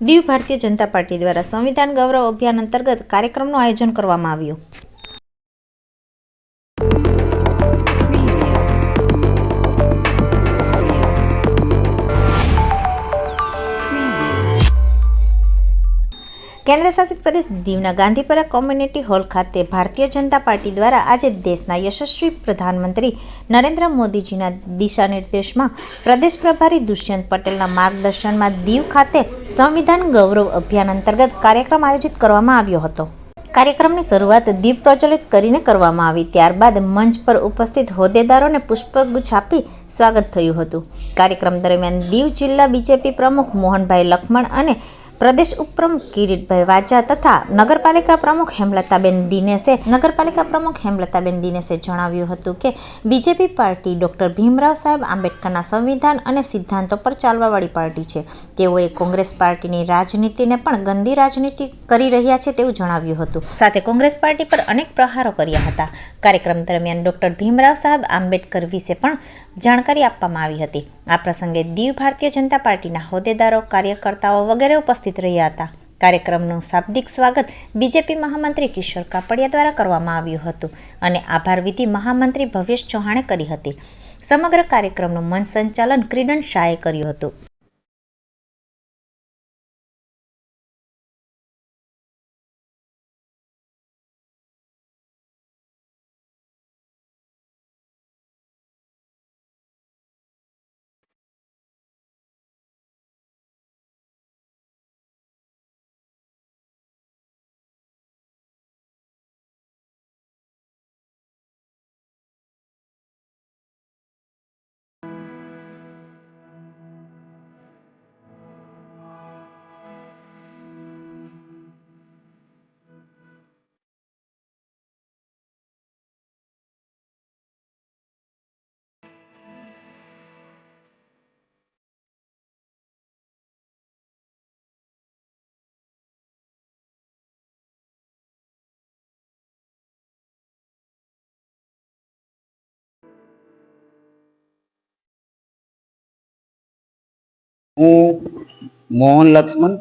Diu Bharatiya Janata party દ્વારા સંવિધાન ગૌરવ અભિયાન અંતર્ગત કાર્યક્રમનું આયોજન કરવામાં આવ્યું. કેન્દ્ર શાસિત પ્રદેશ દીવના ગાંધીપરા કોમ્યુનિટી હોલ ખાતે ભારતીય જનતા પાર્ટી દ્વારા આજે દેશના યશસ્વી પ્રધાનમંત્રી નરેન્દ્ર મોદીજીના દિશા પ્રદેશ પ્રભારી દુષ્યંત પટેલના માર્ગદર્શનમાં દીવ ખાતે સંવિધાન ગૌરવ અભિયાન અંતર્ગત કાર્યક્રમ આયોજિત કરવામાં આવ્યો હતો. કાર્યક્રમની શરૂઆત દીપ પ્રજ્વલિત કરીને કરવામાં આવી. ત્યારબાદ મંચ પર ઉપસ્થિત હોદ્દેદારોને પુષ્પગુચ્છ આપી સ્વાગત થયું હતું. કાર્યક્રમ દરમિયાન દીવ જિલ્લા બીજેપી પ્રમુખ મોહનભાઈ લખમણ અને પ્રદેશ ઉપપ્રમુખ કિરીટભાઈ વાજા તથા નગરપાલિકા પ્રમુખ હેમલતાબેન દિનેશે નગરપાલિકા પ્રમુખ હેમલતાબેન દિનેશે જણાવ્યું હતું કે બીજેપી પાર્ટી ડોક્ટર ભીમરાવ સાહેબ આંબેડકરના સંવિધાન અને સિદ્ધાંતો પર ચાલવાવાળી પાર્ટી છે. તેઓએ કોંગ્રેસ પાર્ટીની રાજનીતિને પણ ગંદી રાજનીતિ કરી રહ્યા છે તેવું જણાવ્યું હતું. સાથે કોંગ્રેસ પાર્ટી પર અનેક પ્રહારો કર્યા હતા. કાર્યક્રમ દરમિયાન ડોક્ટર ભીમરાવ સાહેબ આંબેડકર વિશે પણ જાણકારી આપવામાં આવી હતી. આ પ્રસંગે દીવ ભારતીય જનતા પાર્ટીના હોદ્દેદારો, કાર્યકર્તાઓ વગેરે ઉપસ્થિત રહ્યા હતા. કાર્યક્રમનું શાબ્દિક સ્વાગત બીજેપી મહામંત્રી કિશોર કાપડિયા દ્વારા કરવામાં આવ્યું હતું અને આભાર વિધિ મહામંત્રી ભવેશ ચૌહાણે કરી હતી. સમગ્ર કાર્યક્રમનું મન સંચાલન ક્રિડન શાહે કર્યું હતું. હું મોહન લક્ષ્મણ,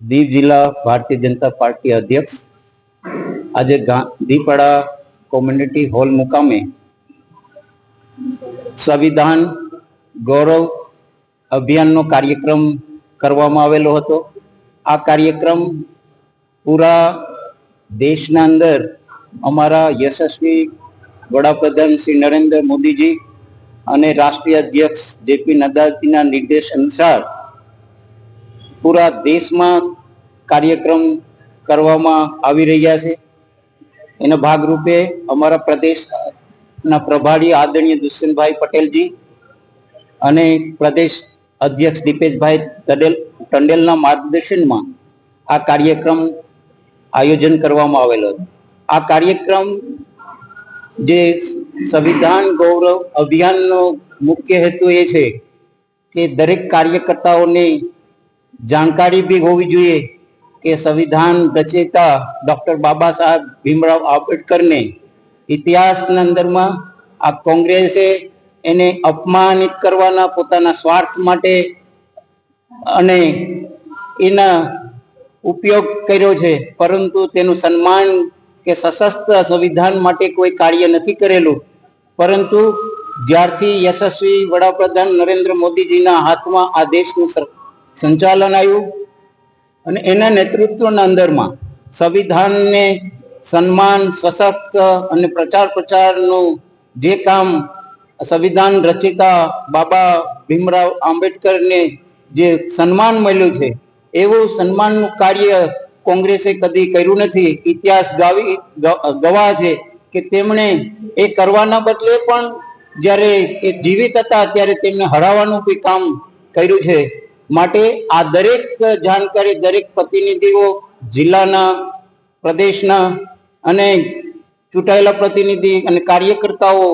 દીવ જિલ્લા ભારતીય જનતા પાર્ટી અધ્યક્ષ. આજે ગાંધીપાડા કોમ્યુનિટી હોલ મુકામે સંવિધાન ગૌરવ અભિયાનનો કાર્યક્રમ કરવામાં આવેલો હતો. આ કાર્યક્રમ પૂરા દેશના અંદર અમારા યશસ્વી વડાપ્રધાન શ્રી નરેન્દ્ર મોદીજી અને રાષ્ટ્રીય અધ્યક્ષ જેપી નડ્ડાજીના નિર્દેશ અનુસાર પૂરા દેશમાં કાર્યક્રમ કરવામાં આવી રહ્યા છે. એના ભાગરૂપે અમારા પ્રદેશના પ્રભારી આદરણીય દુષ્યંતભાઈ પટેલજી અને પ્રદેશ અધ્યક્ષ દીપેશભાઈ તડેલ ટંડેલના માર્ગદર્શનમાં આ કાર્યક્રમ આયોજન કરવામાં આવેલો હતો. આ કાર્યક્રમ જે સંવિધાન ગૌરવ અભિયાનનો મુખ્ય હેતુ એ છે કે દરેક કાર્યકર્તાઓને જાણકારી બી હોવી જોઈએ કે સંવિધાન રચયિતા ડૉક્ટર બાબા સાહેબ ભીમરાવ આંબેડકરને ઇતિહાસના અંદરમાં આ કોંગ્રેસે એને અપમાનિત કરવાના પોતાના સ્વાર્થ માટે અને એના ઉપયોગ કર્યો છે. પરંતુ તેનું સન્માન કે સશસ્ત્ર સંવિધાન માટે કોઈ કાર્ય નથી કરેલું. પરંતુ જ્યારથી યશસ્વી વડાપ્રધાન નરેન્દ્ર મોદીજીના હાથમાં આ દેશનું સંચાલન આવ્યું અને એના નેતૃત્વના અંદરમાં સંવિધાનને સન્માન, સશક્ત અને પ્રચાર પ્રચારનું જે કામ સંવિધાન રચિતા બાબા ભીમરાવ આંબેડકરને જે સન્માન મળ્યું છે, એવું સન્માનનું કાર્ય કોંગ્રેસે કદી કર્યું નથી. ઇતિહાસ ગાવી ગવાહ છે કે તેમણે એ કરવાના બદલે પણ જ્યારે એ જીવિત હતા ત્યારે તેમને હરાવવાનું બી કામ કર્યું છે. માટે આ દરેક જાણકારી, દરેક પ્રતિનિધિઓ જિલ્લાના, પ્રદેશના અને ચૂંટાયેલા પ્રતિનિધિ અને કાર્યકર્તાઓ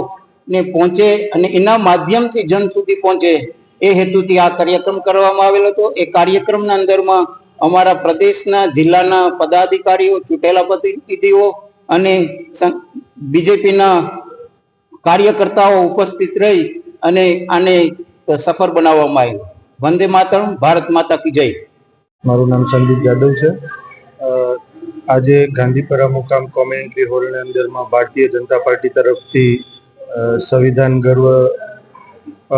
ને પહોંચે અને એના માધ્યમથી જન સુધી પહોંચે એ હેતુથી આ કાર્યક્રમ કરવામાં આવેલો હતો. એ કાર્યક્રમના અંદરમાં અમારા પ્રદેશના જિલ્લાના પદાધિકારીઓ, ચૂંટેલા પ્રતિનિધિઓ અને બીજેપીના કાર્યકર્તાઓ ઉપસ્થિત રહી અને આને સફળ બનાવવામાં આવ્યું. વંદે માતરમ, ભારત માતા કી જય. મારું નામ સંદીપ જાદવ છે. આજે ગાંધીપરા મુકામ કોમેન્ટ્રી હોલની અંદરમાં ભારતીય જનતા પાર્ટી તરફથી સંવિધાન ગર્વ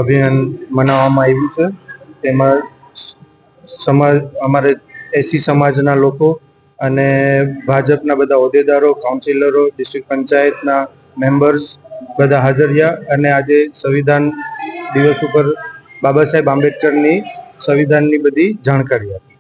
અભિયાન મનાવવામાં આવ્યું છે. તેમાં સમાજ, અમારે એસી સમાજના લોકો અને ભાજપના બધા હોદ્દેદારો કાઉન્સિલરો ડિસ્ટ્રિક્ટ પંચાયતના મેમ્બર્સ બધા હાજર રહ્યા અને આજે સંવિધાન દિવસ ઉપર બાબા સાહેબ આંબેડકરની સંવિધાનની બધી જાણકારી આપી.